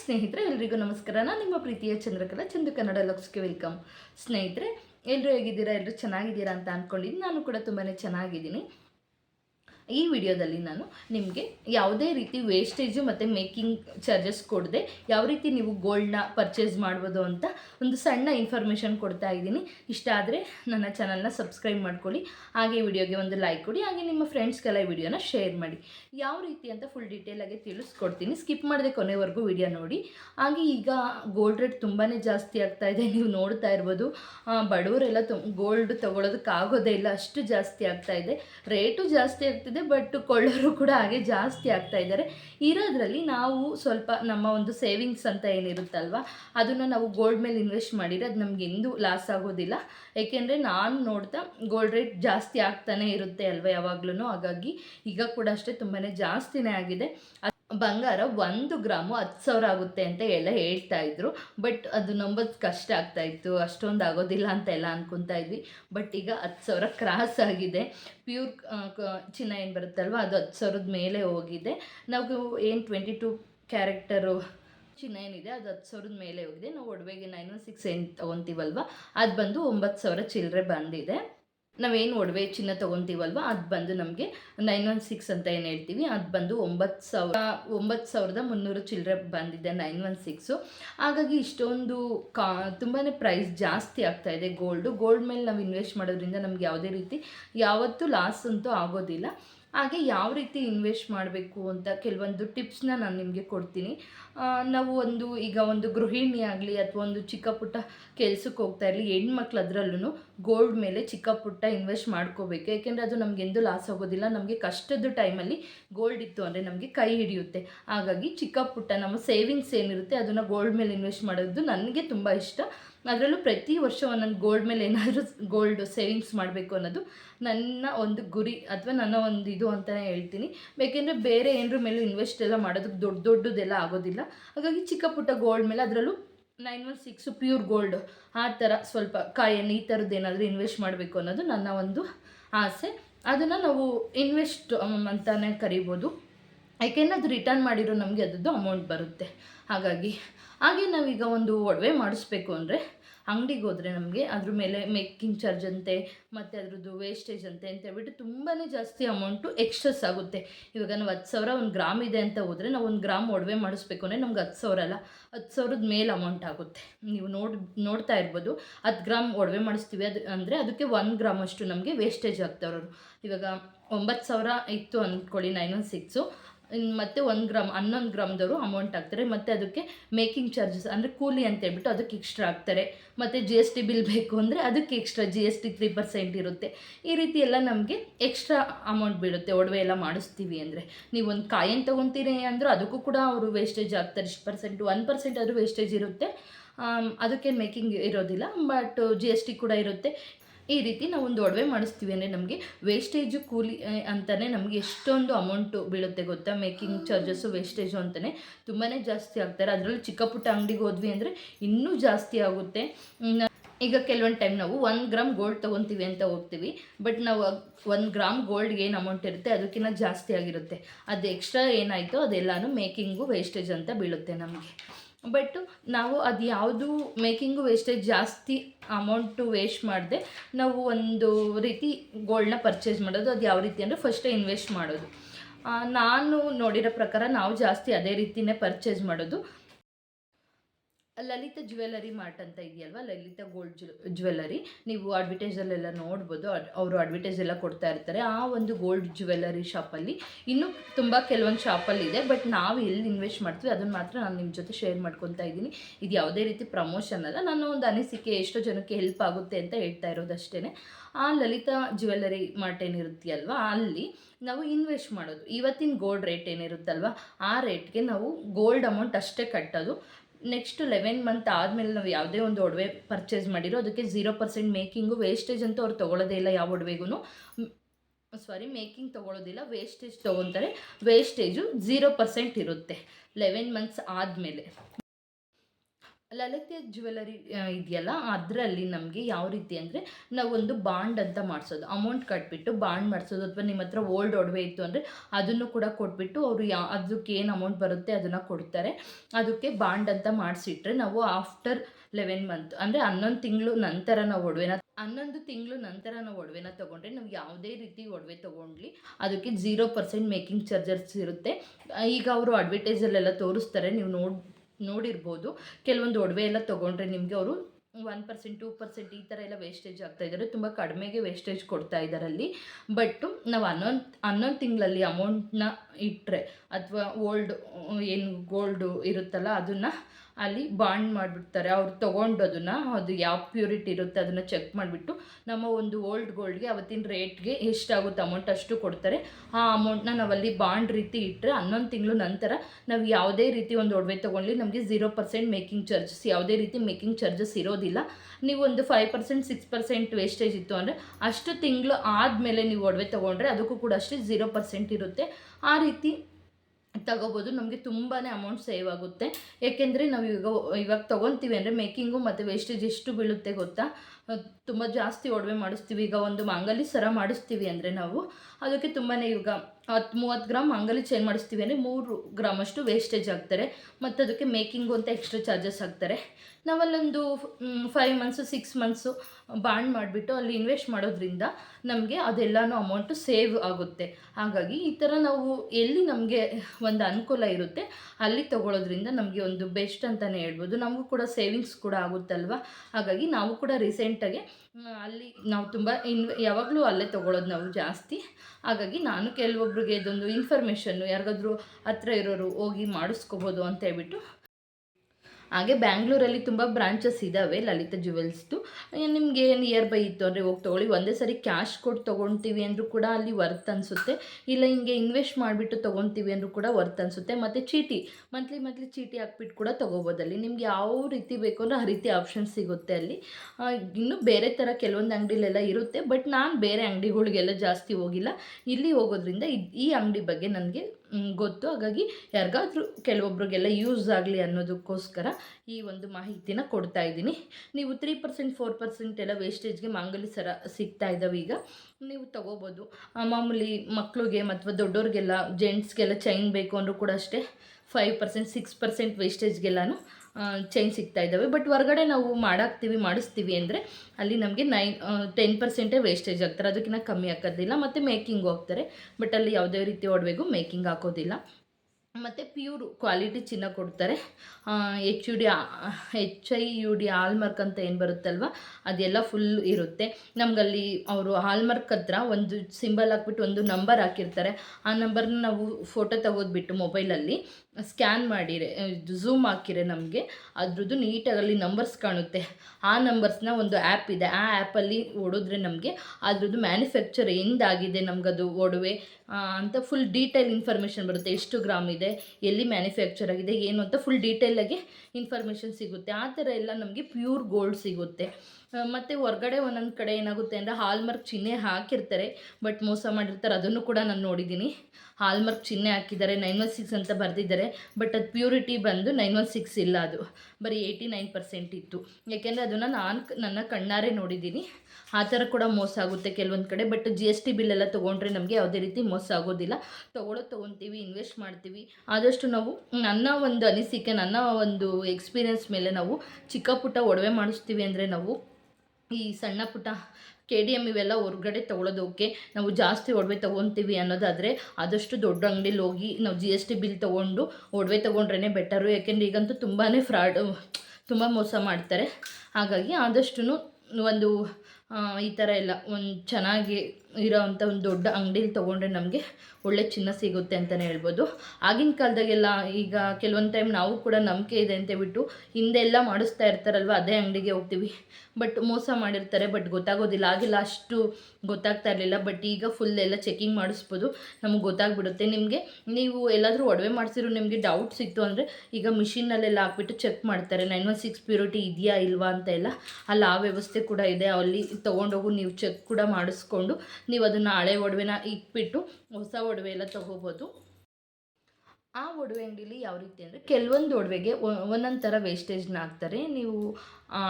ಸ್ನೇಹಿತರೆ, ಎಲ್ರಿಗೂ ನಮಸ್ಕಾರ. ನಾನು ನಿಮ್ಮ ಪ್ರೀತಿಯ ಚಂದ್ರಕಲಾ, ಚಂದು ಕನ್ನಡ ಲಕ್ಸ್ಗೆ ವೆಲ್ಕಮ್ ಸ್ನೇಹಿತರೆ ಎಲ್ಲರೂ ಹೇಗಿದ್ದೀರಾ? ಎಲ್ಲರೂ ಚೆನ್ನಾಗಿದ್ದೀರಾ ಅಂತ ಅಂದ್ಕೊಂಡಿದ್ದೀನಿ ನಾನು ಕೂಡ ತುಂಬಾ ಚೆನ್ನಾಗಿದ್ದೀನಿ. ಈ ವಿಡಿಯೋದಲ್ಲಿ ನಾನು ನಿಮಗೆ ಯಾವುದೇ ರೀತಿ ವೇಸ್ಟೇಜು ಮತ್ತು ಮೇಕಿಂಗ್ ಚಾರ್ಜಸ್ ಕೊಡದೆ ಯಾವ ರೀತಿ ನೀವು ಗೋಲ್ಡ್ನ ಪರ್ಚೇಸ್ ಮಾಡ್ಬೋದು ಅಂತ ಒಂದು ಸಣ್ಣ ಇನ್ಫಾರ್ಮೇಷನ್ ಕೊಡ್ತಾ ಇದ್ದೀನಿ. ಇಷ್ಟ ಆದರೆ ನನ್ನ ಚಾನಲ್ನ ಸಬ್ಸ್ಕ್ರೈಬ್ ಮಾಡ್ಕೊಳ್ಳಿ. ಹಾಗೆ ವಿಡಿಯೋಗೆ ಒಂದು ಲೈಕ್ ಕೊಡಿ, ಹಾಗೆ ನಿಮ್ಮ ಫ್ರೆಂಡ್ಸ್ಗೆಲ್ಲ ಈ ವಿಡಿಯೋನ ಶೇರ್ ಮಾಡಿ. ಯಾವ ರೀತಿ ಅಂತ ಫುಲ್ ಡೀಟೇಲಾಗಿ ತಿಳಿಸ್ಕೊಡ್ತೀನಿ. ಸ್ಕಿಪ್ ಮಾಡದೆ ಕೊನೆವರೆಗೂ ವಿಡಿಯೋ ನೋಡಿ. ಹಾಗೆ ಈಗ ಗೋಲ್ಡ್ ರೇಟ್ ತುಂಬಾ ಜಾಸ್ತಿ ಆಗ್ತಾ ಇದೆ. ನೀವು ನೋಡ್ತಾ ಇರ್ಬೋದು. ಬಡವರೆಲ್ಲ ತು ಗೋಲ್ಡ್ ತೊಗೊಳೋದಕ್ಕಾಗೋದೇ ಇಲ್ಲ. ಅಷ್ಟು ಜಾಸ್ತಿ ಆಗ್ತಾ ಇದೆ. ರೇಟು ಜಾಸ್ತಿ ಆಗ್ತಿದೆ. ಬಟ್ ಕೊಳ್ಳೋರು ಕೂಡ ಹಾಗೆ ಜಾಸ್ತಿ ಆಗ್ತಾ ಇದ್ದಾರೆ. ಇರೋದ್ರಲ್ಲಿ ನಾವು ಸ್ವಲ್ಪ ನಮ್ಮ ಒಂದು ಸೇವಿಂಗ್ಸ್ ಅಂತ ಏನಿರುತ್ತಲ್ವ, ಅದನ್ನು ನಾವು ಗೋಲ್ಡ್ ಮೇಲೆ ಇನ್ವೆಸ್ಟ್ ಮಾಡಿದರೆ ಅದು ನಮ್ಗೆ ಎಂದೂ ಲಾಸ್ ಆಗೋದಿಲ್ಲ. ಏಕೆಂದರೆ ನಾನು ನೋಡ್ತಾ ಗೋಲ್ಡ್ ರೇಟ್ ಜಾಸ್ತಿ ಆಗ್ತಾನೆ ಇರುತ್ತೆ ಅಲ್ವಾ ಯಾವಾಗ್ಲೂ ಹಾಗಾಗಿ ಈಗ ಕೂಡ ಅಷ್ಟೇ ತುಂಬಾ ಜಾಸ್ತಿನೇ ಆಗಿದೆ. ಬಂಗಾರ ಒಂದು ಗ್ರಾಮು ಹತ್ತು ಸಾವಿರ ಆಗುತ್ತೆ ಅಂತ ಎಲ್ಲ ಹೇಳ್ತಾ ಇದ್ರು. ಬಟ್ ಅದು ನಂಬೋದು ಕಷ್ಟ ಆಗ್ತಾ ಇತ್ತು. ಅಷ್ಟೊಂದು ಆಗೋದಿಲ್ಲ ಅಂತ ಎಲ್ಲ ಅನ್ಕೊತಾ ಇದ್ವಿ. ಬಟ್ ಈಗ ಹತ್ತು ಸಾವಿರ ಕ್ರಾಸ್ ಆಗಿದೆ. ಪ್ಯೂರ್ ಚಿನ್ನ ಏನು ಬರುತ್ತಲ್ವ? ಅದು ಹತ್ತು ಸಾವಿರದ ಮೇಲೆ ಹೋಗಿದೆ. ನಾವು ಏನು ಟ್ವೆಂಟಿ ಟು ಕ್ಯಾರೆಕ್ಟರು ಚಿನ್ನ ಏನಿದೆ ಅದು ಹತ್ತು ಸಾವಿರದ ಮೇಲೆ ಹೋಗಿದೆ. ನಾವು ಒಡವೆಗೆ ನೈನ್ ಒನ್ ಸಿಕ್ಸ್ ಏನು ತೊಗೊತೀವಲ್ವ? ಅದು ಬಂದು ಒಂಬತ್ತು ಸಾವಿರ ಚಿಲ್ಲರೆ ಬಂದಿದೆ. ನಾವೇನು ಒಡವೆ ಚಿನ್ನ ತೊಗೊತೀವಲ್ವ? ಅದು ಬಂದು ನಮಗೆ ನೈನ್ ಒನ್ ಸಿಕ್ಸ್ ಅಂತ ಏನು ಹೇಳ್ತೀವಿ. ಅದು ಬಂದು ಒಂಬತ್ತು ಸಾವಿರ, ಒಂಬತ್ತು ಸಾವಿರದ ಮುನ್ನೂರು ಚಿಲ್ಲರೆ ಬಂದಿದೆ ನೈನ್ ಒನ್ ಸಿಕ್ಸು. ಹಾಗಾಗಿ ಇಷ್ಟೊಂದು ಕಾ ತುಂಬಾ ಪ್ರೈಸ್ ಜಾಸ್ತಿ ಆಗ್ತಾ ಇದೆ ಗೋಲ್ಡು. ಗೋಲ್ಡ್ ಮೇಲೆ ನಾವು ಇನ್ವೆಸ್ಟ್ ಮಾಡೋದ್ರಿಂದ ನಮ್ಗೆ ಯಾವುದೇ ರೀತಿ ಯಾವತ್ತೂ ಲಾಸ್ ಅಂತೂ ಆಗೋದಿಲ್ಲ. ಹಾಗೆ ಯಾವ ರೀತಿ ಇನ್ವೆಸ್ಟ್ ಮಾಡಬೇಕು ಅಂತ ಕೆಲವೊಂದು ಟಿಪ್ಸ್ನ ನಾನು ನಿಮಗೆ ಕೊಡ್ತೀನಿ. ನಾವು ಒಂದು ಈಗ ಒಂದು ಗೃಹಿಣಿ ಆಗಲಿ ಅಥವಾ ಒಂದು ಚಿಕ್ಕ ಪುಟ್ಟ ಕೆಲಸಕ್ಕೆ ಹೋಗ್ತಾ ಇರಲಿ, ಹೆಣ್ಮಕ್ಳು ಅದರಲ್ಲೂ ಗೋಲ್ಡ್ ಮೇಲೆ ಚಿಕ್ಕ ಪುಟ್ಟ ಇನ್ವೆಸ್ಟ್ ಮಾಡ್ಕೋಬೇಕು. ಏಕೆಂದರೆ ಅದು ನಮಗೆ ಎಂದೂ ಲಾಸ್ ಆಗೋದಿಲ್ಲ. ನಮಗೆ ಕಷ್ಟದ ಟೈಮಲ್ಲಿ ಗೋಲ್ಡ್ ಇತ್ತು ಅಂದರೆ ನಮಗೆ ಕೈ ಹಿಡಿಯುತ್ತೆ. ಹಾಗಾಗಿ ಚಿಕ್ಕ ಪುಟ್ಟ ನಮ್ಮ ಸೇವಿಂಗ್ಸ್ ಏನಿರುತ್ತೆ ಅದನ್ನು ಗೋಲ್ಡ್ ಮೇಲೆ ಇನ್ವೆಸ್ಟ್ ಮಾಡೋದು ನನಗೆ ತುಂಬ ಇಷ್ಟ. ಅದರಲ್ಲೂ ಪ್ರತಿ ವರ್ಷ ಒಂದೊಂದು ಗೋಲ್ಡ್ ಮೇಲೆ ಏನಾದರೂ ಗೋಲ್ಡ್ ಸೇವಿಂಗ್ಸ್ ಮಾಡಬೇಕು ಅನ್ನೋದು ನನ್ನ ಒಂದು ಗುರಿ ಅಥವಾ ನನ್ನ ಒಂದು ಇದು ಅಂತಲೇ ಹೇಳ್ತೀನಿ. ಬೇಕೆಂದರೆ ಬೇರೆ ಏನರ ಮೇಲೂ ಇನ್ವೆಸ್ಟ್ ಎಲ್ಲ ಮಾಡೋದಕ್ಕೆ ದೊಡ್ಡ ದೊಡ್ಡದೆಲ್ಲ ಆಗೋದಿಲ್ಲ. ಹಾಗಾಗಿ ಚಿಕ್ಕ ಪುಟ್ಟ ಗೋಲ್ಡ್ ಮೇಲೆ ಅದರಲ್ಲೂ nine one six pure gold ಆ ಥರ ಸ್ವಲ್ಪ ಕಾಯನ್ನು ಈ ಥರದ್ದು ಏನಾದರೂ ಇನ್ವೆಸ್ಟ್ ಮಾಡಬೇಕು ಅನ್ನೋದು ನನ್ನ ಒಂದು ಆಸೆ. ಅದನ್ನು ನಾವು ಇನ್ವೆಸ್ಟ್ ಅಂತಲೇ ಕರಿಬೋದು. ಯಾಕೆಂದರೆ ಅದು ರಿಟರ್ನ್ ಮಾಡಿರೋ ನಮಗೆ ಅದರದ್ದು ಅಮೌಂಟ್ ಬರುತ್ತೆ. ಹಾಗಾಗಿ ಹಾಗೆ ನಾವೀಗ ಒಂದು ಒಡವೆ ಮಾಡಿಸ್ಬೇಕು ಅಂದರೆ ಅಂಗಡಿಗೆ ಹೋದರೆ ನಮಗೆ ಅದ್ರ ಮೇಲೆ ಮೇಕಿಂಗ್ ಚಾರ್ಜ್ ಅಂತೆ, ಮತ್ತು ಅದ್ರದ್ದು ವೇಸ್ಟೇಜ್ ಅಂತೆ ಅಂತ ಹೇಳ್ಬಿಟ್ಟು ತುಂಬಾ ಜಾಸ್ತಿ ಅಮೌಂಟು ಎಕ್ಸ್ಟ್ರಸ್ ಆಗುತ್ತೆ. ಇವಾಗ ನಾವು ಹತ್ತು ಸಾವಿರ ಒಂದು ಗ್ರಾಮ್ ಇದೆ ಅಂತ ಹೋದರೆ ನಾವು ಒಂದು ಗ್ರಾಮ್ ಒಡವೆ ಮಾಡಿಸ್ಬೇಕು ಅಂದರೆ ನಮ್ಗೆ ಹತ್ತು ಸಾವಿರ ಅಲ್ಲ, ಹತ್ತು ಸಾವಿರದ ಮೇಲೆ ಅಮೌಂಟ್ ಆಗುತ್ತೆ. ನೀವು ನೋಡಿ, ನೋಡ್ತಾ ಇರ್ಬೋದು, ಹತ್ತು ಗ್ರಾಮ್ ಒಡವೆ ಮಾಡಿಸ್ತೀವಿ ಅದು, ಅಂದರೆ ಅದಕ್ಕೆ ಒಂದು ಗ್ರಾಮ್ ಅಷ್ಟು ನಮಗೆ ವೇಸ್ಟೇಜ್ ಆಗ್ತಾವ್ರವ್ರು ಇವಾಗ ಒಂಬತ್ತು ಸಾವಿರ ಇತ್ತು ಅಂದ್ಕೊಳ್ಳಿ ನೈನ್ ಒನ್ ಸಿಕ್ಸು ಮತ್ತು ಒಂದು ಗ್ರಾಮ್, ಹನ್ನೊಂದು ಗ್ರಾಮ್ದವರು ಅಮೌಂಟ್ ಹಾಕ್ತಾರೆ. ಮತ್ತು ಅದಕ್ಕೆ ಮೇಕಿಂಗ್ ಚಾರ್ಜಸ್ ಅಂದರೆ ಕೂಲಿ ಅಂತ ಹೇಳ್ಬಿಟ್ಟು ಅದಕ್ಕೆ ಎಕ್ಸ್ಟ್ರಾ ಹಾಕ್ತಾರೆ. ಮತ್ತು ಜಿ ಎಸ್ ಟಿ ಬಿಲ್ ಬೇಕು ಅಂದರೆ ಅದಕ್ಕೆ extra G S T three percent ಇರುತ್ತೆ. ಈ ರೀತಿ ಎಲ್ಲ ನಮಗೆ ಎಕ್ಸ್ಟ್ರಾ ಅಮೌಂಟ್ ಬೀಳುತ್ತೆ. ಒಡವೆ ಎಲ್ಲ ಮಾಡಿಸ್ತೀವಿ ಅಂದರೆ. ನೀವು ಒಂದು ಕಾಯಿನ್ ತೊಗೊತೀರಿ ಅಂದರೆ ಅದಕ್ಕೂ ಕೂಡ ಅವರು ವೇಸ್ಟೇಜ್ ಹಾಕ್ತಾರೆ. ಇಷ್ಟು ಪರ್ಸೆಂಟ್ ಒನ್ ಪರ್ಸೆಂಟ್ ಆದರೂ ವೇಸ್ಟೇಜ್ ಇರುತ್ತೆ. ಅದಕ್ಕೆ ಮೇಕಿಂಗ್ ಇರೋದಿಲ್ಲ. ಬಟ್ ಜಿ ಎಸ್ ಟಿ ಕೂಡ ಇರುತ್ತೆ. ಈ ರೀತಿ ನಾವು ಒಂದು ಒಡವೆ ಮಾಡಿಸ್ತೀವಿ ಅಂದರೆ ನಮಗೆ ವೇಸ್ಟೇಜು ಕೂಲಿ ಅಂತಲೇ ನಮಗೆ ಎಷ್ಟೊಂದು ಅಮೌಂಟು ಬೀಳುತ್ತೆ ಗೊತ್ತಾ? ಮೇಕಿಂಗ್ ಚಾರ್ಜಸ್ಸು ವೇಸ್ಟೇಜು ಅಂತಲೇ ತುಂಬಾ ಜಾಸ್ತಿ ಆಗ್ತಾರೆ. ಅದರಲ್ಲೂ ಚಿಕ್ಕ ಪುಟ್ಟ ಅಂಗಡಿಗೆ ಹೋದ್ವಿ ಅಂದರೆ ಇನ್ನೂ ಜಾಸ್ತಿ ಆಗುತ್ತೆ. ಈಗ ಕೆಲವೊಂದು ಟೈಮ್ ನಾವು ಒನ್ ಗ್ರಾಮ್ ಗೋಲ್ಡ್ ತೊಗೊತೀವಿ ಅಂತ ಹೋಗ್ತೀವಿ. ಬಟ್ ನಾವು ಒಂದು ಗ್ರಾಮ್ ಗೋಲ್ಡ್ಗೆ ಏನು ಅಮೌಂಟ್ ಇರುತ್ತೆ? ಅದಕ್ಕಿಂತ ಜಾಸ್ತಿ ಆಗಿರುತ್ತೆ. ಅದು ಎಕ್ಸ್ಟ್ರಾ ಏನಾಯಿತು ಅದೆಲ್ಲನೂ ಮೇಕಿಂಗು ವೇಸ್ಟೇಜ್ ಅಂತ ಬೀಳುತ್ತೆ ನಮಗೆ. ಬಟ್ ನಾವು ಅದು ಯಾವುದು ಮೇಕಿಂಗು ವೇಸ್ಟೇಜ್ ಜಾಸ್ತಿ ಅಮೌಂಟು ವೇಸ್ಟ್ ಮಾಡದೆ, ನಾವು ಒಂದು ರೀತಿ ಗೋಲ್ಡ್ನ ಪರ್ಚೇಸ್ ಮಾಡೋದು, ಅದು ಯಾವ ರೀತಿ ಅಂದರೆ ಫಸ್ಟೇ ಇನ್ವೆಸ್ಟ್ ಮಾಡೋದು. ನಾನು ನೋಡಿರೋ ಪ್ರಕಾರ ನಾವು ಜಾಸ್ತಿ ಅದೇ ರೀತಿನೇ ಪರ್ಚೇಸ್ ಮಾಡೋದು. ಲಲಿತಾ ಜ್ಯುವೆಲರಿ ಮಾರ್ಟ್ ಅಂತ ಇದೆಯಲ್ವಾ? Lalitha gold jewellery. ನೀವು ಅಡ್ವರ್ಟೈಸಲ್ಲೆಲ್ಲ ನೋಡ್ಬೋದು. ಅವರು ಅಡ್ವರ್ಟೈಸ್ ಎಲ್ಲ ಕೊಡ್ತಾ ಇರ್ತಾರೆ. ಆ ಒಂದು ಗೋಲ್ಡ್ ಜ್ಯುವೆಲರಿ ಶಾಪಲ್ಲಿ ಇನ್ನೂ ತುಂಬ ಕೆಲವೊಂದು ಶಾಪಲ್ಲಿ ಇದೆ ಬಟ್ ನಾವು ಎಲ್ಲಿ ಇನ್ವೆಸ್ಟ್ ಮಾಡ್ತೀವಿ ಅದನ್ನು ಮಾತ್ರ ನಾನು ನಿಮ್ಮ ಜೊತೆ ಶೇರ್ ಮಾಡ್ಕೊತಾ ಇದ್ದೀನಿ. ಇದು ಯಾವುದೇ ರೀತಿ ಪ್ರಮೋಷನ್ ಅಲ್ಲ. ನಾನು ಒಂದು ಅನಿಸಿಕೆ ಎಷ್ಟೋ ಜನಕ್ಕೆ ಹೆಲ್ಪ್ ಆಗುತ್ತೆ ಅಂತ ಹೇಳ್ತಾ ಇರೋದಷ್ಟೇ ಆ ಲಲಿತ ಜ್ಯುವೆಲರಿ ಮಾರ್ಟ್ ಏನಿರುತ್ತೆಯಲ್ವಾ ಅಲ್ಲಿ ನಾವು ಇನ್ವೆಸ್ಟ್ ಮಾಡೋದು. ಇವತ್ತಿನ ಗೋಲ್ಡ್ ರೇಟ್ ಏನಿರುತ್ತಲ್ವ? ಆ ರೇಟ್ಗೆ ನಾವು ಗೋಲ್ಡ್ ಅಮೌಂಟ್ ಅಷ್ಟೇ ಕಟ್ಟೋದು. ನೆಕ್ಸ್ಟ್ ಲೆವೆನ್ ಮಂತ್ ಆದಮೇಲೆ ನಾವು ಯಾವುದೇ ಒಂದು ಒಡವೆ ಪರ್ಚೇಸ್ ಮಾಡಿರೋ ಅದಕ್ಕೆ ಝೀರೋ ಪರ್ಸೆಂಟ್ ಮೇಕಿಂಗು ವೇಸ್ಟೇಜ್ ಅಂತೂ ಅವ್ರು ತೊಗೊಳ್ಳೋದೇ ಇಲ್ಲ ಯಾವ ಒಡವೆಗೂ ಸಾರಿ ಮೇಕಿಂಗ್ ತೊಗೊಳ್ಳೋದಿಲ್ಲ ವೇಸ್ಟೇಜ್ ತೊಗೊತಾರೆ ವೇಸ್ಟೇಜು ಝೀರೋ ಪರ್ಸೆಂಟ್ ಇರುತ್ತೆ ಲೆವೆನ್ ಮಂತ್ಸ್ ಆದಮೇಲೆ. ಲಲಿತೆ ಜ್ಯುವೆಲರಿ ಇದೆಯಲ್ಲ, ಅದರಲ್ಲಿ ನಮಗೆ ಯಾವ ರೀತಿ ಅಂದರೆ ನಾವೊಂದು ಬಾಂಡ್ ಅಂತ ಮಾಡಿಸೋದು. ಅಮೌಂಟ್ ಕಟ್ಬಿಟ್ಟು ಬಾಂಡ್ ಮಾಡಿಸೋದು ಅಥವಾ ನಿಮ್ಮ ಹತ್ರ ಓಲ್ಡ್ ಒಡವೆ ಇತ್ತು ಅಂದರೆ ಅದನ್ನು ಕೂಡ ಕೊಟ್ಬಿಟ್ಟು ಅವರು ಯಾ ಅದಕ್ಕೆ ಏನು ಅಮೌಂಟ್ ಬರುತ್ತೆ ಅದನ್ನು ಕೊಡ್ತಾರೆ. ಅದಕ್ಕೆ ಬಾಂಡ್ ಅಂತ ಮಾಡಿಸಿಟ್ರೆ ನಾವು ಆಫ್ಟರ್ ಲೆವೆನ್ ಮಂತ್ ಅಂದರೆ ಹನ್ನೊಂದು ತಿಂಗಳು ನಂತರ ನಾವು ಒಡವೆನ, ಹನ್ನೊಂದು ತಿಂಗಳು ನಂತರ ನಾವು ಒಡವೆನ ತೊಗೊಂಡ್ರೆ ನಾವು ಯಾವುದೇ ರೀತಿ ಒಡವೆ ತೊಗೊಂಡ್ಲಿ ಅದಕ್ಕೆ ಜೀರೋ ಪರ್ಸೆಂಟ್ ಮೇಕಿಂಗ್ ಚಾರ್ಜಸ್ ಇರುತ್ತೆ. ಈಗ ಅವರು ಅಡ್ವರ್ಟೈಸಲ್ಲೆಲ್ಲ ತೋರಿಸ್ತಾರೆ, ನೀವು ನೋಡಿ ನೋಡಿರ್ಬೋದು. ಕೆಲವೊಂದು ಒಡವೆ ಎಲ್ಲ ತೊಗೊಂಡ್ರೆ ನಿಮಗೆ ಅವರು ಒನ್ ಪರ್ಸೆಂಟ್ ಟೂ ಪರ್ಸೆಂಟ್ ಈ ಥರ ಎಲ್ಲ ವೇಸ್ಟೇಜ್ ಆಗ್ತಾ ಇದ್ದಾರೆ. ತುಂಬ ಕಡಿಮೆಗೆ ವೇಸ್ಟೇಜ್ ಕೊಡ್ತಾ ಇದ್ದಾರೆ ಅಲ್ಲಿ. ಬಟ್ಟು ನಾವು ಹನ್ನೊಂದು ಹನ್ನೊಂದು ತಿಂಗಳಲ್ಲಿ ಅಮೌಂಟ್ನ ಇಟ್ಟರೆ ಅಥವಾ ಓಲ್ಡ್ ಏನು ಗೋಲ್ಡು ಇರುತ್ತಲ್ಲ, ಅದನ್ನು ಅಲ್ಲಿ ಬಾಂಡ್ ಮಾಡಿಬಿಡ್ತಾರೆ. ಅವ್ರು ತೊಗೊಂಡೋದನ್ನ, ಅದು ಯಾವ ಪ್ಯೂರಿಟಿ ಇರುತ್ತೆ ಅದನ್ನು ಚೆಕ್ ಮಾಡಿಬಿಟ್ಟು ನಮ್ಮ ಒಂದು ಓಲ್ಡ್ ಗೋಲ್ಡ್ಗೆ ಅವತ್ತಿನ ರೇಟ್ಗೆ ಎಷ್ಟಾಗುತ್ತೆ ಅಮೌಂಟ್ ಅಷ್ಟು ಕೊಡ್ತಾರೆ. ಆ ಅಮೌಂಟ್ನ ನಾವಲ್ಲಿ ಬಾಂಡ್ ರೀತಿ ಇಟ್ಟರೆ ಹನ್ನೊಂದು ತಿಂಗಳು ನಂತರ ನಾವು ಯಾವುದೇ ರೀತಿ ಒಂದು ಒಡವೆ ತೊಗೊಂಡ್ಲಿ ನಮಗೆ ಝೀರೋ ಪರ್ಸೆಂಟ್ ಮೇಕಿಂಗ್ ಚಾರ್ಜಸ್ ಯಾವುದೇ ರೀತಿ ಮೇಕಿಂಗ್ ಚಾರ್ಜಸ್ ಇರೋದಿಲ್ಲ. ನೀವು ಒಂದು five percent six percent wastage ಇತ್ತು ಅಂದರೆ ಅಷ್ಟು ತಿಂಗಳು ಆದಮೇಲೆ ನೀವು ಒಡವೆ ತೊಗೊಂಡ್ರೆ ಅದಕ್ಕೂ ಕೂಡ ಅಷ್ಟೇ ಝೀರೋ ಪರ್ಸೆಂಟ್ ಇರುತ್ತೆ. ಆ ರೀತಿ ತಗೋಬೋದು. ನಮಗೆ ತುಂಬಾ ಅಮೌಂಟ್ ಸೇವ್ ಆಗುತ್ತೆ. ಏಕೆಂದರೆ ನಾವು ಈಗ ಇವಾಗ ತೊಗೊತೀವಿ ಅಂದರೆ ಮೇಕಿಂಗು ಮತ್ತು ವೇಸ್ಟೇಜ್ ಎಷ್ಟು ಬೀಳುತ್ತೆ ಗೊತ್ತಾ? ತುಂಬ ಜಾಸ್ತಿ ಒಡವೆ ಮಾಡಿಸ್ತೀವಿ. ಈಗ ಒಂದು ಮಾಂಗಲ್ಯ ಸರ ಮಾಡಿಸ್ತೀವಿ ಅಂದರೆ ನಾವು. ಅದಕ್ಕೆ ತುಂಬಾ ಈಗ ಹತ್ತು ಮೂವತ್ತು ಗ್ರಾಮ್ ಅಂಗಲಿ ಚೇಂಜ್ ಮಾಡಿಸ್ತೀವಿ ಅಂದರೆ ಮೂರು ಗ್ರಾಮಷ್ಟು ವೇಸ್ಟೇಜ್ ಆಗ್ತಾರೆ ಮತ್ತು ಅದಕ್ಕೆ ಮೇಕಿಂಗು ಅಂತ ಎಕ್ಸ್ಟ್ರಾ ಚಾರ್ಜಸ್ ಹಾಕ್ತಾರೆ. ನಾವಲ್ಲೊಂದು five months six months bond ಮಾಡಿಬಿಟ್ಟು ಅಲ್ಲಿ ಇನ್ವೆಸ್ಟ್ ಮಾಡೋದ್ರಿಂದ ನಮಗೆ ಅದೆಲ್ಲನೂ ಅಮೌಂಟು ಸೇವ್ ಆಗುತ್ತೆ. ಹಾಗಾಗಿ ಈ ಥರ ನಾವು ಎಲ್ಲಿ ನಮಗೆ ಒಂದು ಅನುಕೂಲ ಇರುತ್ತೆ, ಅಲ್ಲಿ ತೊಗೊಳೋದ್ರಿಂದ ನಮಗೆ ಒಂದು ಬೆಸ್ಟ್ ಅಂತಲೇ ಹೇಳ್ಬೋದು. ನಮಗೂ ಕೂಡ ಸೇವಿಂಗ್ಸ್ ಕೂಡ ಆಗುತ್ತಲ್ವ? ಹಾಗಾಗಿ ನಾವು ಕೂಡ ರೀಸೆಂಟಾಗಿ ಅಲ್ಲಿ ನಾವು ತುಂಬ ಇನ್ವೆ ಯಾವಾಗಲೂ ಅಲ್ಲೇ ತೊಗೊಳೋದು ನಾವು ಜಾಸ್ತಿ. ಹಾಗಾಗಿ ನಾನು ಕೆಲವೊಬ್ರಿಗೆ ಇದೊಂದು ಇನ್ಫಾರ್ಮೇಷನ್ನು ಯಾರಿಗಾದ್ರೂ ಹತ್ರ ಇರೋರು ಹೋಗಿ ಮಾಡಿಸ್ಕೋಬೋದು ಅಂತ ಹೇಳ್ಬಿಟ್ಟು ಹಾಗೆ ಬ್ಯಾಂಗ್ಳೂರಲ್ಲಿ ತುಂಬ ಬ್ರಾಂಚಸ್ ಇದ್ದಾವೆ ಲಲಿತಾ ಜ್ಯುವೆಲ್ಸ್ದು ನಿಮಗೆ ನಿಯರ್ ಬೈ ಇತ್ತು? ಅಂದರೆ ಹೋಗಿ ತೊಗೊಳ್ಳಿ, ಒಂದೇ ಸರಿ ಕ್ಯಾಶ್ ಕೊಟ್ಟು ತೊಗೊಳ್ತೀವಿ ಅಂದರೂ ಕೂಡ ಅಲ್ಲಿ ವರ್ತ್ ಅನಿಸುತ್ತೆ. ಇಲ್ಲ ಹಿಂಗೆ ಇನ್ವೆಸ್ಟ್ ಮಾಡಿಬಿಟ್ಟು ತೊಗೊತೀವಿ ಅಂದರೂ ಕೂಡ ವರ್ತ್ ಅನಿಸುತ್ತೆ. ಮತ್ತು ಚೀಟಿ ಮಂತ್ಲಿ ಮಂತ್ಲಿ ಚೀಟಿ ಹಾಕ್ಬಿಟ್ಟು ಕೂಡ ತೊಗೋಬೋದು ಅಲ್ಲಿ. ನಿಮ್ಗೆ ಯಾವ ರೀತಿ ಬೇಕು ಅಂದರೆ ಆ ರೀತಿ ಆಪ್ಷನ್ ಸಿಗುತ್ತೆ ಅಲ್ಲಿ. ಇನ್ನೂ ಬೇರೆ ಥರ ಕೆಲವೊಂದು ಅಂಗಡಿಲೆಲ್ಲ ಇರುತ್ತೆ. ಬಟ್ ನಾನು ಬೇರೆ ಅಂಗಡಿಗಳಿಗೆಲ್ಲ ಜಾಸ್ತಿ ಹೋಗಿಲ್ಲ. ಇಲ್ಲಿ ಹೋಗೋದ್ರಿಂದ ಈ ಅಂಗಡಿ ಬಗ್ಗೆ ನನಗೆ ಗೊತ್ತು. ಹಾಗಾಗಿ ಯಾರಿಗಾದರೂ ಕೆಲವೊಬ್ರಿಗೆಲ್ಲ ಯೂಸ್ ಆಗಲಿ ಅನ್ನೋದಕ್ಕೋಸ್ಕರ ಈ ಒಂದು ಮಾಹಿತಿನ ಕೊಡ್ತಾ ಇದ್ದೀನಿ. ನೀವು ತ್ರೀ ಪರ್ಸೆಂಟ್ ಫೋರ್ ಪರ್ಸೆಂಟ್ ಎಲ್ಲ ವೇಸ್ಟೇಜ್ಗೆ ಮಾಂಗಲ್ಯ ಸರ ಸಿಗ್ತಾ ಇದ್ದಾವೆ ಈಗ. ನೀವು ತಗೋಬೋದು. ಮಾಮೂಲಿ ಮಕ್ಕಳಿಗೆ ಮತ್ತು ದೊಡ್ಡವ್ರಿಗೆಲ್ಲ ಜೆಂಟ್ಸ್ಗೆಲ್ಲ ಚೈನ್ ಬೇಕು ಅಂದರೂ ಕೂಡ ಅಷ್ಟೇ ಫೈವ್ ಪರ್ಸೆಂಟ್ ಸಿಕ್ಸ್ ಪರ್ಸೆಂಟ್ ವೇಸ್ಟೇಜ್ಗೆಲ್ಲನೂ ಚೈನ್ ಸಿಗ್ತಾ ಇದ್ದಾವೆ. ಬಟ್ ಹೊರಗಡೆ ನಾವು ಮಾಡಾಕ್ತೀವಿ, ಮಾಡಿಸ್ತೀವಿ ಅಂದರೆ ಅಲ್ಲಿ ನಮಗೆ ನೈನ್ ಟೆನ್ ಪರ್ಸೆಂಟೇ ವೇಸ್ಟೇಜ್ ಆಗ್ತಾರೆ. ಅದಕ್ಕಿಂತ ಕಮ್ಮಿ ಹಾಕೋದಿಲ್ಲ. ಮತ್ತು ಮೇಕಿಂಗ್ ಹೋಗ್ತಾರೆ. ಬಟ್ ಅಲ್ಲಿ ಯಾವುದೇ ರೀತಿ ಒಡವೆಗೂ ಮೇಕಿಂಗ್ ಹಾಕೋದಿಲ್ಲ. ಮತ್ತು ಪ್ಯೂರ್ ಕ್ವಾಲಿಟಿ ಚಿನ್ನ ಕೊಡ್ತಾರೆ. H U D H I U D hallmark ಅಂತ ಏನು ಬರುತ್ತಲ್ವ? ಅದೆಲ್ಲ ಫುಲ್ ಇರುತ್ತೆ. ನಮಗಲ್ಲಿ ಅವರು ಹಾಲ್ಮಾರ್ಕ್ ಹತ್ರ ಒಂದು ಸಿಂಬಲ್ ಹಾಕ್ಬಿಟ್ಟು ಒಂದು ನಂಬರ್ ಹಾಕಿರ್ತಾರೆ. ಆ ನಂಬರ್ನ ನಾವು ಫೋಟೋ ತೊಗೋದ್ಬಿಟ್ಟು ಮೊಬೈಲಲ್ಲಿ ಸ್ಕ್ಯಾನ್ ಮಾಡಿರೆ ಝೂಮ್ ಹಾಕಿರೆ ನಮಗೆ, ಅದ್ರದ್ದು ನೀಟಾಗಿ ಅಲ್ಲಿ ನಂಬರ್ಸ್ ಕಾಣುತ್ತೆ. ಆ ನಂಬರ್ಸ್ನ ಒಂದು ಆ್ಯಪ್ ಇದೆ. ಆ ಆ್ಯಪಲ್ಲಿ ಓಡಿದ್ರೆ ನಮಗೆ ಅದ್ರದ್ದು ಮ್ಯಾನುಫ್ಯಾಕ್ಚರ್ ಎಂದಾಗಿದೆ ನಮಗದು ಒಡವೆ ಅಂತ ಫುಲ್ ಡೀಟೇಲ್ ಇನ್ಫಾರ್ಮೇಷನ್ ಬರುತ್ತೆ. ಎಷ್ಟು ಗ್ರಾಮ್ ಇದೆ, ಎಲ್ಲಿ ಮ್ಯಾನುಫ್ಯಾಕ್ಚರ್ ಆಗಿದೆ, ಏನು ಅಂತ ಫುಲ್ ಡೀಟೇಲಾಗಿ ಇನ್ಫಾರ್ಮೇಷನ್ ಸಿಗುತ್ತೆ. ಆ ಥರ ಎಲ್ಲ ನಮಗೆ ಪ್ಯೂರ್ ಗೋಲ್ಡ್ ಸಿಗುತ್ತೆ. ಮತ್ತು ಹೊರ್ಗಡೆ ಒಂದೊಂದು ಕಡೆ ಏನಾಗುತ್ತೆ ಅಂದರೆ ಹಾಲ್ಮಾರ್ಕ್ ಚಿಹ್ನೆ ಹಾಕಿರ್ತಾರೆ, ಬಟ್ ಮೋಸ ಮಾಡಿರ್ತಾರೆ. ಅದನ್ನು ಕೂಡ ನಾನು ನೋಡಿದ್ದೀನಿ. ಹಾಲ್ಮಾರ್ಕ್ ಚಿಹ್ನೆ ಹಾಕಿದ್ದಾರೆ, ನೈನ್ ಒನ್ ಸಿಕ್ಸ್ ಅಂತ ಬರೆದಿದ್ದಾರೆ, ಬಟ್ ಅದು ಪ್ಯೂರಿಟಿ ಬಂದು ನೈನ್ ಒನ್ ಸಿಕ್ಸ್ ಇಲ್ಲ ಅದು. ಬರೀ ಏಯ್ಟಿ ನೈನ್ ಪರ್ಸೆಂಟ್ ಇತ್ತು. ಯಾಕೆಂದರೆ ಅದನ್ನು ನಾನು ನನ್ನ ಕಣ್ಣಾರೆ ನೋಡಿದ್ದೀನಿ. ಆ ಥರ ಕೂಡ ಮೋಸ ಆಗುತ್ತೆ ಕೆಲವೊಂದು ಕಡೆ, ಬಟ್ ಜಿ ಎಸ್ ಟಿ ಬಿಲ್ಲೆಲ್ಲ ತೊಗೊಂಡ್ರೆ ನಮಗೆ ಯಾವುದೇ ರೀತಿ ಮೋಸ ಆಗೋದಿಲ್ಲ. ತೊಗೊಳೋದು ತೊಗೊತೀವಿ ಇನ್ವೆಸ್ಟ್ ಮಾಡ್ತೀವಿ. ಆದಷ್ಟು ನಾವು ನನ್ನ ಒಂದು ಅನಿಸಿಕೆ, ನನ್ನ ಒಂದು ಎಕ್ಸ್ಪೀರಿಯನ್ಸ್ ಮೇಲೆ ನಾವು ಚಿಕ್ಕ ಪುಟ್ಟ ಒಡವೆ ಮಾಡಿಸ್ತೀವಿ ಅಂದರೆ ನಾವು ಈ ಸಣ್ಣ ಪುಟ್ಟ ಕೆ ಡಿ ಎಂ ಇವೆಲ್ಲ ಹೊರ್ಗಡೆ ತೊಗೊಳೋದಕ್ಕೆ ನಾವು ಜಾಸ್ತಿ ಒಡವೆ ತೊಗೊತೀವಿ ಅನ್ನೋದಾದರೆ ಆದಷ್ಟು ದೊಡ್ಡ ಅಂಗಡಿಲಿ ಹೋಗಿ ನಾವು ಜಿ ಎಸ್ ಟಿ ಬಿಲ್ ತೊಗೊಂಡು ಒಡವೆ ತೊಗೊಂಡ್ರೇ ಬೆಟರು ಯಾಕೆಂದರೆ ಈಗಂತೂ ತುಂಬಾ ಫ್ರಾಡ್ ತುಂಬ ಮೋಸ ಮಾಡ್ತಾರೆ. ಹಾಗಾಗಿ ಆದಷ್ಟು ಒಂದು ಈ ಥರ ಎಲ್ಲ ಒಂದು ಚೆನ್ನಾಗಿ ಇರೋ ಅಂಥ ಒಂದು ದೊಡ್ಡ ಅಂಗಡೀಲಿ ತೊಗೊಂಡ್ರೆ ನಮಗೆ ಒಳ್ಳೆ ಚಿನ್ನ ಸಿಗುತ್ತೆ ಅಂತಲೇ ಹೇಳ್ಬೋದು. ಆಗಿನ ಕಾಲದಾಗೆಲ್ಲ ಈಗ ಕೆಲವೊಂದು ಟೈಮ್ ನಾವು ಕೂಡ ನಂಬಿಕೆ ಇದೆ ಅಂತ ಬಿಟ್ಟು ಹಿಂದೆ ಎಲ್ಲ ಮಾಡಿಸ್ತಾ ಇರ್ತಾರಲ್ವ, ಅದೇ ಅಂಗಡಿಗೆ ಹೋಗ್ತೀವಿ. ಬಟ್ ಮೋಸ ಮಾಡಿರ್ತಾರೆ ಬಟ್ ಗೊತ್ತಾಗೋದಿಲ್ಲ. ಆಗಿಲ್ಲ ಅಷ್ಟು ಗೊತ್ತಾಗ್ತಾ ಇರಲಿಲ್ಲ ಬಟ್ ಈಗ ಫುಲ್ ಎಲ್ಲ ಚೆಕಿಂಗ್ ಮಾಡಿಸ್ಬೋದು. ನಮಗೆ ಗೊತ್ತಾಗ್ಬಿಡುತ್ತೆ. ನಿಮಗೆ ನೀವು ಎಲ್ಲಾದರೂ ಒಡವೆ ಮಾಡಿಸಿರೋ ನಿಮಗೆ ಡೌಟ್ ಸಿಕ್ತು ಅಂದರೆ ಈಗ ಮಿಷಿನ್ನಲ್ಲೆಲ್ಲ ಹಾಕ್ಬಿಟ್ಟು ಚೆಕ್ ಮಾಡ್ತಾರೆ. ನೈನ್ ಒನ್ ಸಿಕ್ಸ್ ಪ್ಯೂರಿಟಿ ಇದೆಯಾ ಇಲ್ವಾ ಅಂತ ಎಲ್ಲ. ಅಲ್ಲಿ ಆ ವ್ಯವಸ್ಥೆ ಕೂಡ ಇದೆ. ಅಲ್ಲಿ ತೊಗೊಂಡೋಗು, ನೀವು ಚೆಕ್ ಕೂಡ ಮಾಡಿಸ್ಕೊಂಡು ನೀವು ಅದನ್ನು ಹಳೆ ಒಡವೆನ ಇಟ್ಬಿಟ್ಟು ಹೊಸ ಒಡವೆ ಎಲ್ಲ ತೊಗೋಬೋದು. ಆ ಒಡವೆ ಅಂಗಡಿಲಿ ಯಾವ ರೀತಿ ಅಂದರೆ ಕೆಲವೊಂದು ಒಡವೆಗೆ ಒಂದೊಂದು ಥರ ವೇಸ್ಟೇಜ್ನ ಹಾಕ್ತಾರೆ. ನೀವು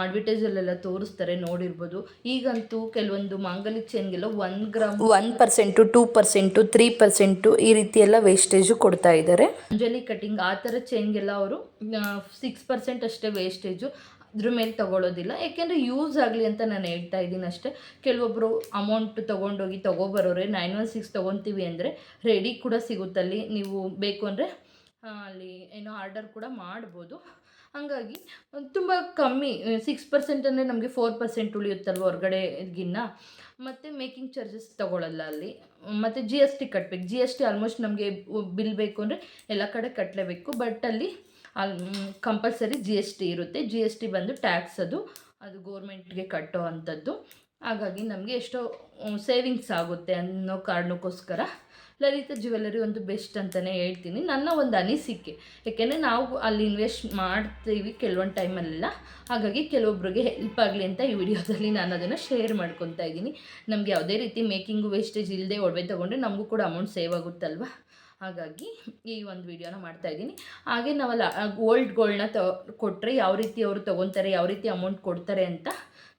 ಅಡ್ವರ್ಟೈಸಲ್ಲೆಲ್ಲ ತೋರಿಸ್ತಾರೆ ನೋಡಿರ್ಬೋದು. ಈಗಂತೂ ಕೆಲವೊಂದು ಮಾಂಗಲ್ಯ ಚೇನ್ಗೆಲ್ಲ one gram one percent two percent three percent ಈ ರೀತಿ ಎಲ್ಲ ವೇಸ್ಟೇಜು ಕೊಡ್ತಾ ಇದ್ದಾರೆ. ಅಂಜಲಿ ಕಟಿಂಗ್ ಆ ಥರ ಚೇನ್ಗೆಲ್ಲ ಅವರು ಸಿಕ್ಸ್ ಪರ್ಸೆಂಟ್ ಅಷ್ಟೇ ವೇಸ್ಟೇಜು ಅದ್ರ ಮೇಲೆ ತೊಗೊಳೋದಿಲ್ಲ. ಯಾಕೆಂದರೆ ಯೂಸ್ ಆಗಲಿ ಅಂತ ನಾನು ಹೇಳ್ತಾ ಇದ್ದೀನಿ ಅಷ್ಟೇ. ಕೆಲವೊಬ್ಬರು ಅಮೌಂಟ್ ತೊಗೊಂಡೋಗಿ ತೊಗೊಬರೋರೆ ನೈನ್ ಒನ್ ಸಿಕ್ಸ್ ತೊಗೊತೀವಿ ಅಂದರೆ ರೆಡಿ ಕೂಡ ಸಿಗುತ್ತಲ್ಲಿ ನೀವು ಬೇಕು ಅಂದರೆ ಅಲ್ಲಿ ಏನೋ ಆರ್ಡರ್ ಕೂಡ ಮಾಡ್ಬೋದು. ಹಾಗಾಗಿ, ತುಂಬ ಕಮ್ಮಿ ಸಿಕ್ಸ್ ಪರ್ಸೆಂಟ್ ಅಂದರೆ ನಮಗೆ ಫೋರ್ ಪರ್ಸೆಂಟ್ ಉಳಿಯುತ್ತಲ್ವ ಹೊರಗಡೆಗಿನ್ನ. ಮತ್ತು ಮೇಕಿಂಗ್ ಚಾರ್ಜಸ್ ತೊಗೊಳಲ್ಲ ಅಲ್ಲಿ. ಮತ್ತು ಜಿ ಎಸ್ ಟಿ ಕಟ್ಟಬೇಕು ಜಿ ಎಸ್ ಟಿ ಆಲ್ಮೋಸ್ಟ್ ನಮಗೆ ಬಿಲ್ ಬೇಕು ಅಂದರೆ ಎಲ್ಲ ಕಡೆ ಕಟ್ಟಲೇಬೇಕು ಬಟ್ ಅಲ್ಲಿ ಅಲ್ಲಿ ಕಂಪಲ್ಸರಿ ಜಿ ಎಸ್ ಟಿ ಇರುತ್ತೆ. ಜಿ ಎಸ್ ಟಿ ಬಂದು ಟ್ಯಾಕ್ಸ್ ಅದು ಅದು ಗೋರ್ಮೆಂಟ್ಗೆ ಕಟ್ಟೋ ಅಂಥದ್ದು. ಹಾಗಾಗಿ ನಮಗೆ ಎಷ್ಟೋ ಸೇವಿಂಗ್ಸ್ ಆಗುತ್ತೆ ಅನ್ನೋ ಕಾರಣಕ್ಕೋಸ್ಕರ ಲಲಿತಾ ಜ್ಯುವೆಲರಿ ಒಂದು ಬೆಸ್ಟ್ ಅಂತಲೇ ಹೇಳ್ತೀನಿ. ನನ್ನ ಒಂದು ಅನಿಸಿಕೆ. ಯಾಕೆಂದರೆ ನಾವು ಅಲ್ಲಿ ಇನ್ವೆಸ್ಟ್ ಮಾಡ್ತೀವಿ ಕೆಲವೊಂದು ಟೈಮಲ್ಲೆಲ್ಲ ಹಾಗಾಗಿ ಕೆಲವೊಬ್ಬರಿಗೆ ಹೆಲ್ಪ್ ಆಗಲಿ ಅಂತ ಈ ವಿಡಿಯೋದಲ್ಲಿ ನಾನು ಅದನ್ನು ಶೇರ್ ಮಾಡ್ಕೊತಾ ಇದ್ದೀನಿ. ನಮಗೆ ಯಾವುದೇ ರೀತಿ ಮೇಕಿಂಗು ವೇಸ್ಟೇಜ್ ಇಲ್ಲದೆ ಒಡವೆ ತೊಗೊಂಡ್ರೆ ನಮಗೂ ಕೂಡ ಅಮೌಂಟ್ ಸೇವ್ ಆಗುತ್ತಲ್ವ? ಹಾಗಾಗಿ ಈ ಒಂದು ವಿಡಿಯೋನ ಮಾಡ್ತಾ ಇದ್ದೀನಿ. ಹಾಗೆ ನಾವೆಲ್ಲ ಓಲ್ಡ್ ಗೋಲ್ಡ್ನ ತ ಕೊಟ್ಟರೆ ಯಾವ ರೀತಿ ಅವರು ತೊಗೊತಾರೆ ಯಾವ ರೀತಿ ಅಮೌಂಟ್ ಕೊಡ್ತಾರೆ ಅಂತ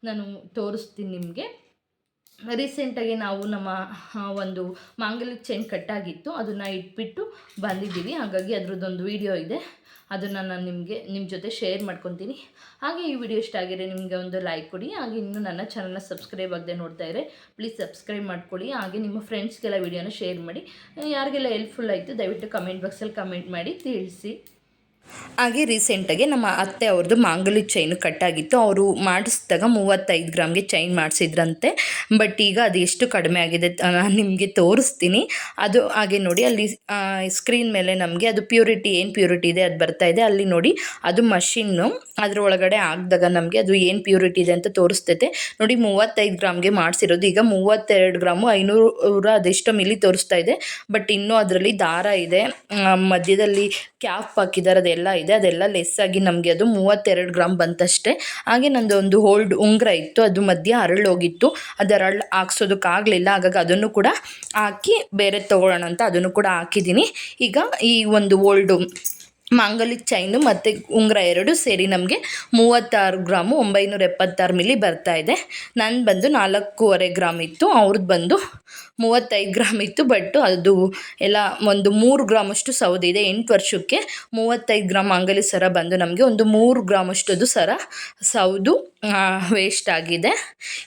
ನಾನು ತೋರಿಸ್ತೀನಿ ನಿಮಗೆ. ರೀಸೆಂಟಾಗಿ ನಾವು ನಮ್ಮ ಒಂದು ಮಾಂಗಲ್ಯ ಚೈನ್ ಕಟ್ಟಾಗಿತ್ತು ಅದನ್ನು ಇಟ್ಬಿಟ್ಟು ಬಂದಿದ್ದೀವಿ. ಹಾಗಾಗಿ ಅದರದ್ದೊಂದು ವಿಡಿಯೋ ಇದೆ. ಅದನ್ನು ನಾನು ನಿಮಗೆ ನಿಮ್ಮ ಜೊತೆ ಶೇರ್ ಮಾಡ್ಕೊತೀನಿ. ಹಾಗೆ ಈ ವಿಡಿಯೋ ಇಷ್ಟ ಆಗಿದ್ರೆ ನಿಮಗೆ ಒಂದು ಲೈಕ್ ಕೊಡಿ. ಹಾಗೆ ಇನ್ನೂ ನನ್ನ ಚಾನಲ್ನ ಸಬ್ಸ್ಕ್ರೈಬ್ ಆಗದೆ ನೋಡ್ತಾ ಇದ್ದರೆ ಪ್ಲೀಸ್ ಸಬ್ಸ್ಕ್ರೈಬ್ ಮಾಡ್ಕೊಳ್ಳಿ. ಹಾಗೆ ನಿಮ್ಮ ಫ್ರೆಂಡ್ಸ್ಗೆಲ್ಲ ವಿಡಿಯೋನ ಶೇರ್ ಮಾಡಿ. ಯಾರಿಗೆಲ್ಲ ಹೆಲ್ಪ್ಫುಲ್ ಆಯಿತು ದಯವಿಟ್ಟು ಕಮೆಂಟ್ ಬಾಕ್ಸಲ್ಲಿ ಕಮೆಂಟ್ ಮಾಡಿ ತಿಳಿಸಿ. ಹಾಗೆ ರೀಸೆಂಟಾಗಿ ನಮ್ಮ ಅತ್ತೆ ಅವ್ರದ್ದು ಮಾಂಗಲ್ಯ ಚೈನು ಕಟ್ಟಾಗಿತ್ತು. ಅವರು ಮಾಡಿಸಿದಾಗ ಮೂವತ್ತೈದು ಗ್ರಾಮ್ಗೆ ಚೈನ್ ಮಾಡಿಸಿದ್ರಂತೆ. ಬಟ್ ಈಗ ಅದು ಎಷ್ಟು ಕಡಿಮೆ ಆಗಿದೆ ನಿಮಗೆ ತೋರಿಸ್ತೀನಿ. ಅದು ಹಾಗೆ ನೋಡಿ, ಅಲ್ಲಿ ಸ್ಕ್ರೀನ್ ಮೇಲೆ ನಮಗೆ ಅದು ಪ್ಯೂರಿಟಿ ಏನು ಪ್ಯೂರಿಟಿ ಇದೆ, ಅದು ಬರ್ತಾ ಇದೆ. ಅಲ್ಲಿ ನೋಡಿ, ಅದು ಮಷಿನ್ನು ಅದ್ರ ಒಳಗಡೆ ಹಾಕಿದಾಗ ನಮಗೆ ಅದು ಏನು ಪ್ಯೂರಿಟಿ ಇದೆ ಅಂತ ತೋರಿಸ್ತೈತೆ. ನೋಡಿ, ಮೂವತ್ತೈದು ಗ್ರಾಮ್ಗೆ ಮಾಡಿಸಿರೋದು. ಈಗ ಮೂವತ್ತೆರಡು ಗ್ರಾಮು ಐನೂರು ಅದೆಷ್ಟೋ ಮಿಲಿ ತೋರಿಸ್ತಾ ಇದೆ. ಬಟ್ ಇನ್ನೂ ಅದರಲ್ಲಿ ದಾರ ಇದೆ. ಮಧ್ಯದಲ್ಲಿ ಕ್ಯಾಪ್ ಹಾಕಿದ್ದಾರೆ ಅದೆಲ್ಲ ಇದೆ, ಅದೆಲ್ಲ ಲೆಸ್ ಆಗಿ ನಮಗೆ ಅದು ಮೂವತ್ತೆರಡು ಗ್ರಾಮ್ ಬಂತಷ್ಟೇ. ಹಾಗೆ ನಂದು ಒಂದು ಹೋಲ್ಡ್ ಉಂಗುರ ಇತ್ತು, ಅದು ಮಧ್ಯೆ ಅರಳೋಗಿತ್ತು. ಅದು ಅರಳು ಹಾಕ್ಸೋದಕ್ಕಾಗಲಿಲ್ಲ, ಹಾಗಾಗಿ ಅದನ್ನು ಕೂಡ ಹಾಕಿ ಬೇರೆ ತೊಗೊಳ್ಳೋಣ ಅಂತ ಅದನ್ನು ಕೂಡ ಹಾಕಿದ್ದೀನಿ. ಈಗ ಈ ಒಂದು ಓಲ್ಡು ಮಾಂಗಲ್ಯ ಚೈನು ಮತ್ತು ಉಂಗುರ ಎರಡು ಸೇರಿ ನಮಗೆ ಮೂವತ್ತಾರು ಗ್ರಾಮು ಒಂಬೈನೂರ ಎಪ್ಪತ್ತಾರು ಮಿಲಿ ಬರ್ತಾ ಇದೆ. ನಾನು ಬಂದು ನಾಲ್ಕೂವರೆ ಗ್ರಾಮ್ ಇತ್ತು ಅವ್ರದ್ದು ಬಂದು ಮೂವತ್ತೈದು ಗ್ರಾಮ್ ಇತ್ತು ಬಟ್ ಅದು ಎಲ್ಲ ಒಂದು ಮೂರು ಗ್ರಾಮಷ್ಟು ಸೌದೆ ಇದೆ ಎಂಟು ವರ್ಷಕ್ಕೆ ಮೂವತ್ತೈದು ಗ್ರಾಮ್ ಮಾಂಗಲ್ಯ ಸರ ಬಂದು ನಮಗೆ ಒಂದು ಮೂರು ಗ್ರಾಮಷ್ಟದು ಸರ ಸೌದು ವೇಸ್ಟ್ ಆಗಿದೆ.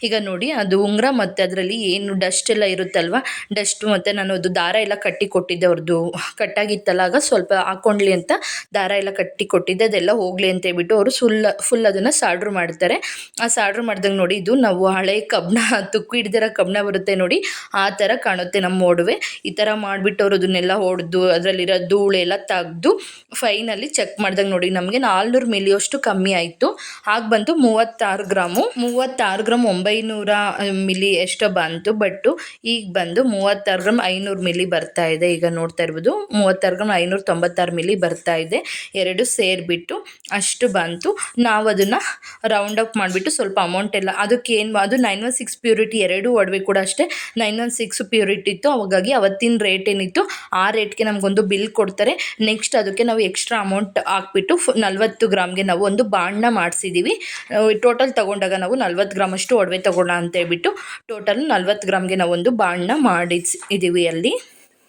ಈಗ ನೋಡಿ, ಅದು ಉಂಗುರ ಮತ್ತು ಅದರಲ್ಲಿ ಏನು ಡಸ್ಟ್ ಎಲ್ಲ ಇರುತ್ತಲ್ವ? ಡಸ್ಟ್ ಮತ್ತು ನಾನು ಅದು ದಾರ ಎಲ್ಲ ಕಟ್ಟಿ ಕೊಟ್ಟಿದ್ದೆ ಅವ್ರದ್ದು ಕಟ್ಟಾಗಿತ್ತಲ್ಲ, ಆಗ ಸ್ವಲ್ಪ ಹಾಕ್ಕೊಂಡ್ಲಿ ಅಂತ ದಾರ ಎಲ್ಲ ಕಟ್ಟಿ ಕೊಟ್ಟಿದ್ದೆ, ಅದೆಲ್ಲ ಹೋಗಲಿ ಅಂತ ಹೇಳ್ಬಿಟ್ಟು ಅವರು ಫುಲ್ ಫುಲ್ ಅದನ್ನು ಸಾಡ್ರು ಮಾಡ್ತಾರೆ. ಆ ಸಾಡ್ರು ಮಾಡ್ದಂಗೆ ನೋಡಿ ಇದು ನಾವು ಹಳೆ ಕಬ್ಬಣ, ತುಕ್ಕು ಹಿಡ್ದಿರೋ ಕಬ್ಬಣ ಬರುತ್ತೆ ನೋಡಿ, ಆ ಥರ ಕಾಣುತ್ತೆ ನಮ್ಮ ಒಡವೆ ಈ ಥರ ಮಾಡಿಬಿಟ್ಟು ಅವರು ಅದನ್ನೆಲ್ಲ ಹೊಡೆದು, ಅದರಲ್ಲಿರೋ ಧೂಳೆಲ್ಲ ತೆಗ್ದು ಫೈನಲ್ಲಿ ಚೆಕ್ ಮಾಡ್ದಂಗೆ ನೋಡಿ, ನಮಗೆ ನಾಲ್ನೂರು ಮಿಲಿಯಷ್ಟು ಕಮ್ಮಿ ಆಯಿತು. ಆಗ ಬಂತು ಮೂವತ್ತಾರು ಗ್ರಾಮು. ಮೂವತ್ತಾರು ಗ್ರಾಮ್ ಒಂಬೈನೂರ ಮಿಲಿ ಎಷ್ಟೋ ಬಂತು ಬಟ್ಟು ಈಗ ಬಂದು ಮೂವತ್ತಾರು ಗ್ರಾಮ್ ಐನೂರು ಮಿಲಿ ಬರ್ತಾ ಇದೆ. ಈಗ ನೋಡ್ತಾ ಇರ್ಬೋದು, ಮೂವತ್ತಾರು ಗ್ರಾಮ್ ಐನೂರ ತೊಂಬತ್ತಾರು ಮಿಲಿ ಬರ್ತಾ ಇದೆ. ಎರಡು ಸೇರಿಬಿಟ್ಟು ಅಷ್ಟು ಬಂತು. ನಾವು ಅದನ್ನು ರೌಂಡ್ ಅಪ್ ಮಾಡಿಬಿಟ್ಟು ಸ್ವಲ್ಪ ಅಮೌಂಟ್ ಎಲ್ಲ ಅದಕ್ಕೆ ಏನು ಅದು ನೈನ್ ಒನ್ ಸಿಕ್ಸ್ ಪ್ಯೂರಿಟಿ ಎರಡು ಒಡವೆ ಕೂಡ ಅಷ್ಟೇ. ನೈನ್ ಒನ್ ಸಿಕ್ಸ್ ಪ್ಯೂರಿಟಿ ಇತ್ತು. ಹಾಗಾಗಿ ಅವತ್ತಿನ ರೇಟ್ ಏನಿತ್ತು ಆ ರೇಟ್ಗೆ ನಮಗೊಂದು ಬಿಲ್ ಕೊಡ್ತಾರೆ. ನೆಕ್ಸ್ಟ್ ಅದಕ್ಕೆ ನಾವು ಎಕ್ಸ್ಟ್ರಾ ಅಮೌಂಟ್ ಹಾಕ್ಬಿಟ್ಟು ನಲ್ವತ್ತು ಗ್ರಾಮ್ಗೆ ನಾವು ಒಂದು ಬಾಂಡ್ನ ಮಾಡಿಸಿದ್ದೀವಿ ಟೋಟಲ್ ತೊಗೊಂಡಾಗ ನಾವು ನಲ್ವತ್ತು ಗ್ರಾಮ್ ಅಷ್ಟು ಒಡವೆ ತೊಗೊಳ್ಳೋಣ ಅಂತ ಹೇಳ್ಬಿಟ್ಟು ಟೋಟಲ್ ನಲ್ವತ್ತು ಗ್ರಾಮ್ಗೆ ನಾವು ಒಂದು ಬಾಂಡ್ನ ಮಾಡಿಸಿ, ಇದ್ದೀವಿ ಅಲ್ಲಿ.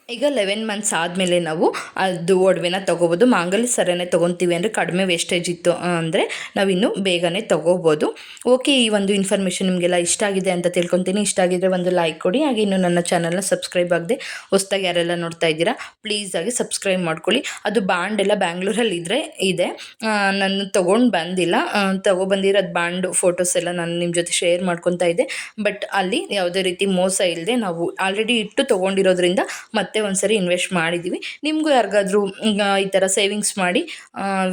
ಈಗ ಲೆವೆನ್ ಮಂತ್ಸ್ ಆದಮೇಲೆ ನಾವು ಅದು ಒಡವೆನ ತೊಗೋಬೋದು. ಮಾಂಗಲ್ಯ ಸರನೇ ತೊಗೊತೀವಿ ಅಂದರೆ ಕಡಿಮೆ ವೇಸ್ಟೇಜ್ ಇತ್ತು ಅಂದರೆ ನಾವಿನ್ನು ಬೇಗನೆ ತೊಗೋಬೋದು. ಓಕೆ ಈ ಒಂದು ಇನ್ಫಾರ್ಮೇಷನ್ ನಿಮಗೆಲ್ಲ ಇಷ್ಟ ಆಗಿದೆ ಅಂತ ತಿಳ್ಕೊತೀನಿ. ಇಷ್ಟ ಆಗಿದ್ರೆ ಒಂದು ಲೈಕ್ ಕೊಡಿ. ಹಾಗೆ ಇನ್ನು ನನ್ನ ಚಾನಲ್ನ ಸಬ್ಸ್ಕ್ರೈಬ್ ಆಗದೆ ಹೊಸ್ದಾಗಿ ಯಾರೆಲ್ಲ ನೋಡ್ತಾ ಇದ್ದೀರಾ ಪ್ಲೀಸ್ ಆಗಿ ಸಬ್ಸ್ಕ್ರೈಬ್ ಮಾಡ್ಕೊಳ್ಳಿ. ಅದು ಬಾಂಡ್ ಎಲ್ಲ ಬ್ಯಾಂಗ್ಳೂರಲ್ಲಿ ಇದ್ದರೆ ಇದೆ. ನಾನು ತೊಗೊಂಡು ಬಂದಿಲ್ಲ. ತೊಗೊಬಂದಿರೋದು ಬಾಂಡ್ ಫೋಟೋಸ್ ಎಲ್ಲ ನಾನು ನಿಮ್ಮ ಜೊತೆ ಶೇರ್ ಮಾಡ್ಕೊತಾ ಇದ್ದೆ. ಬಟ್ ಅಲ್ಲಿ ಯಾವುದೇ ರೀತಿ ಮೋಸ ಇಲ್ಲದೆ ನಾವು ಆಲ್ರೆಡಿ ಇಟ್ಟು ತೊಗೊಂಡಿರೋದ್ರಿಂದ ಮತ್ತೆ ಒಂದ್ಸರಿ ಇನ್ವೆಸ್ಟ್ ಮಾಡಿದ್ದೀವಿ ನಿಮಗೂ ಯಾರಿಗಾದ್ರೂ ಈ ಥರ ಸೇವಿಂಗ್ಸ್ ಮಾಡಿ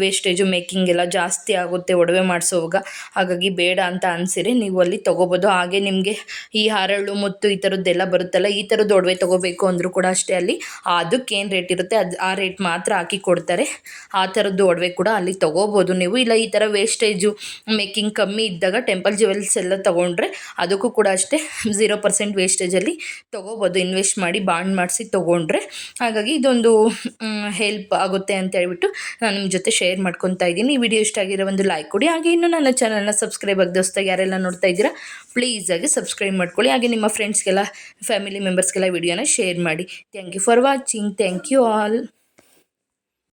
ವೇಸ್ಟೇಜು ಮೇಕಿಂಗ್ ಎಲ್ಲ ಜಾಸ್ತಿ ಆಗುತ್ತೆ, ಒಡವೆ ಮಾಡಿಸೋವಾಗ ಹಾಗಾಗಿ ಬೇಡ ಅಂತ ಅನಿಸಿರಿ ನೀವು ಅಲ್ಲಿ ತೊಗೋಬೋದು. ಹಾಗೆ ನಿಮಗೆ ಈ ಹರಳು ಮುತ್ತು ಈ ಥರದ್ದೆಲ್ಲ ಬರುತ್ತಲ್ಲ, ಈ ಥರದ್ದು ಒಡವೆ ತೊಗೋಬೇಕು ಅಂದರೂ ಕೂಡ ಅಷ್ಟೇ ಅಲ್ಲಿ. ಅದಕ್ಕೇನು ರೇಟ್ ಇರುತ್ತೆ, ಅದು, ಆ ರೇಟ್ ಮಾತ್ರ ಹಾಕಿ ಕೊಡ್ತಾರೆ. ಆ ಥರದ್ದು ಒಡವೆ ಕೂಡ ಅಲ್ಲಿ ತೊಗೋಬೋದು ನೀವು. ಇಲ್ಲ ಈ ಥರ ವೇಸ್ಟೇಜು ಮೇಕಿಂಗ್ ಕಮ್ಮಿ ಇದ್ದಾಗ ಟೆಂಪಲ್ ಜ್ಯುವೆಲ್ಸ್ ಎಲ್ಲ ತೊಗೊಂಡ್ರೆ, ಅದಕ್ಕೂ ಕೂಡ ಅಷ್ಟೇ ಝೀರೋ ಪರ್ಸೆಂಟ್ ವೇಸ್ಟೇಜಲ್ಲಿ ತೊಗೋಬೋದು. ಇನ್ವೆಸ್ಟ್ ಮಾಡಿ ಬಾಂಡ್ ಮಾಡಿಸಿ ತೊಗೋ ತೊಗೊಂಡ್ರೆ ಹಾಗಾಗಿ ಇದೊಂದು ಹೆಲ್ಪ್ ಆಗುತ್ತೆ ಅಂತ ಹೇಳ್ಬಿಟ್ಟು ನಾನು ನಿಮ್ಮ ಜೊತೆ ಶೇರ್ ಮಾಡ್ಕೊತಾ ಇದ್ದೀನಿ. ಈ ವಿಡಿಯೋ ಇಷ್ಟ ಆಗಿರೋ ಒಂದು ಲೈಕ್ ಕೊಡಿ. ಹಾಗೆ ಇನ್ನೂ ನನ್ನ ಚಾನಲ್ನ ಸಬ್ಸ್ಕ್ರೈಬ್ ಆಗಿ ಯಾರೆಲ್ಲ ನೋಡ್ತಾ ಇದ್ದೀರಾ ಆಗಿ ಸಬ್ಸ್ಕ್ರೈಬ್ ಮಾಡ್ಕೊಳ್ಳಿ. ಹಾಗೆ ನಿಮ್ಮ ಫ್ರೆಂಡ್ಸ್ಗೆಲ್ಲ ಫ್ಯಾಮಿಲಿ ಮೆಂಬರ್ಸ್ಗೆಲ್ಲ ವಿಡಿಯೋನ ಶೇರ್ ಮಾಡಿ. Thank you for watching thank you all